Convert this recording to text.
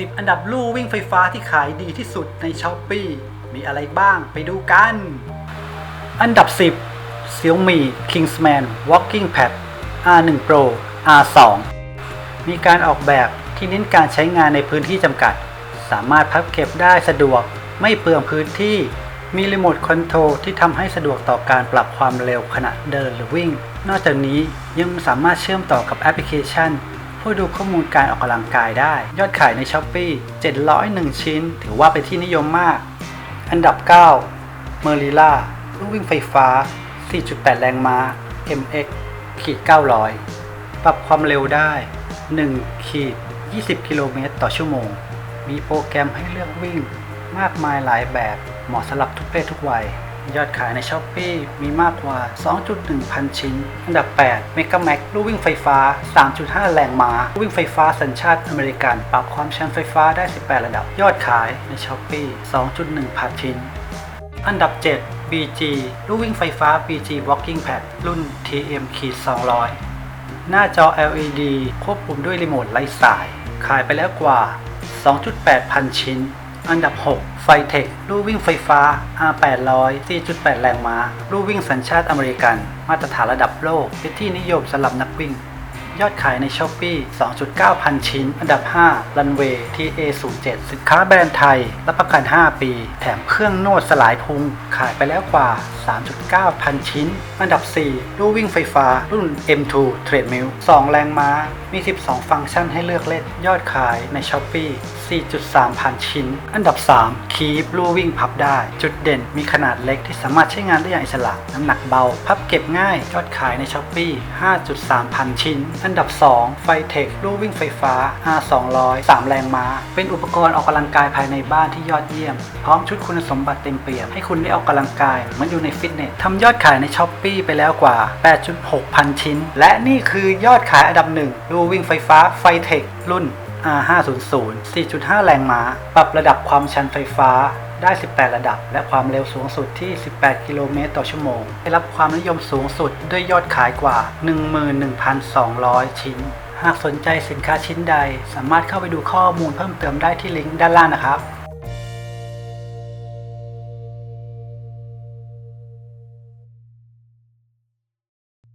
10 อันดับลู่วิ่งไฟฟ้าที่ขายดีที่สุดในช้อปปีมีอะไรบ้างไปดูกัน อันดับ 10 Xiaomi Kingsman Walking Pad R1 Pro R2 มีการออกแบบที่เน้นการใช้งานในพื้นที่จำกัด สามารถพับเก็บได้สะดวก ไม่เปลืองพื้นที่ มีรีโมทคอนโทรลที่ทำให้สะดวกต่อการปรับความเร็วขณะเดินหรือวิ่ง นอกจากนี้ยังสามารถเชื่อมต่อกับแอปพลิเคชัน เพื่อดูข้อมูลการออกกำลังกายได้ ยอดขายใน s h อ p e e 701 ชิ้น ถือว่าเป็นที่นิยมมาก อันดับ 9 m e r l i l a ลูกวิ่งไฟฟ้า 4.8 แรงม้า MX ขีด900 ปรับความเร็วได้1ขีด20 กิโลเมตรต่อชั่วโมง มีโปรแกรมให้เลือกวิ่งมากมายหลายแบบ เหมาะสำหรับทุกเพศทุกวัย ยอดขายใน s h อ p e e มีมากกว่า 2.1 พันชิ้น อันดับ 8 Mega Max ลูกวิ่งไฟฟ้า 3.5 แรงม้าลูกวิ่งไฟฟ้าสัญชาติอเมริกัน ปรับความชันไฟฟ้าได้ 18 ระดับ ยอดขายใน s h อ p e e 2.1 พันชิ้น อันดับ 7 BG ลูกวิ่งไฟฟ้า BG Walking Pad รุ่น TM 200 หน้าจอ LED ควบคุมด้วยรีโมทไร้สาย ขายไปแล้วกว่า 2.8 พันชิ้น อันดับ 6 ไฟเทคลู่วิ่งไฟฟ้า R800 4.8 แรงม้าลู่วิ่งสัญชาติอเมริกัน มาตรฐานระดับโลกเป็นที่นิยมสำหรับนักวิ่ง ยอดขายใน s h อ p e e 2.9 พันชิ้น อันดับ5 Runway TA07 สินค้าแบรนด์ไทย รับประกัน 5 ปี แถมเครื่องนวดสลายพุง ขายไปแล้วกว่า 3.9 พันชิ้น อันดับ 4 ลู่วิ่งไฟฟ้ารุ่น M2 Treadmill 2 แรงม้า มี 12 ฟังก์ชันให้เลือกเล่น ยอดขายใน s h อ p e e 4.3 พันชิ้น อันดับ3 Keep ลู่วิ่งพับได้ จุดเด่นมีขนาดเล็กที่สามารถใช้งานได้อย่างอิสระ น้ำหนักเบา พับเก็บง่าย ยอดขายใน s h อ p e e 5.3 พันชิ้น อันดับ 2 ไฟเทคลู่วิ่งไฟฟ้า R200 3 แรงม้า เป็นอุปกรณ์ออกกำลังกายภายในบ้านที่ยอดเยี่ยม พร้อมชุดคุณสมบัติเต็มเปี่ยม ให้คุณได้ออกกำลังกายเหมือนอยู่ในฟิตเนสทำยอดขายใน s h อ p e e ไปแล้วกว่า 8.6 พันชิ้น และนี่คือยอดขายอันดับหนึ่งลู่วิ่งไฟฟ้าไฟเทครุ่น R500 4.5 แรงม้า ปรับระดับความชันไฟฟ้าได้ 18 ระดับ และความเร็วสูงสุดที่ 18 กิโลเมตรต่อชั่วโมง ได้รับความนิยมสูงสุดด้วยยอดขายกว่า 11,200 ชิ้น หากสนใจสินค้าชิ้นใด สามารถเข้าไปดูข้อมูลเพิ่มเติมได้ที่ลิงก์ด้านล่างนะครับ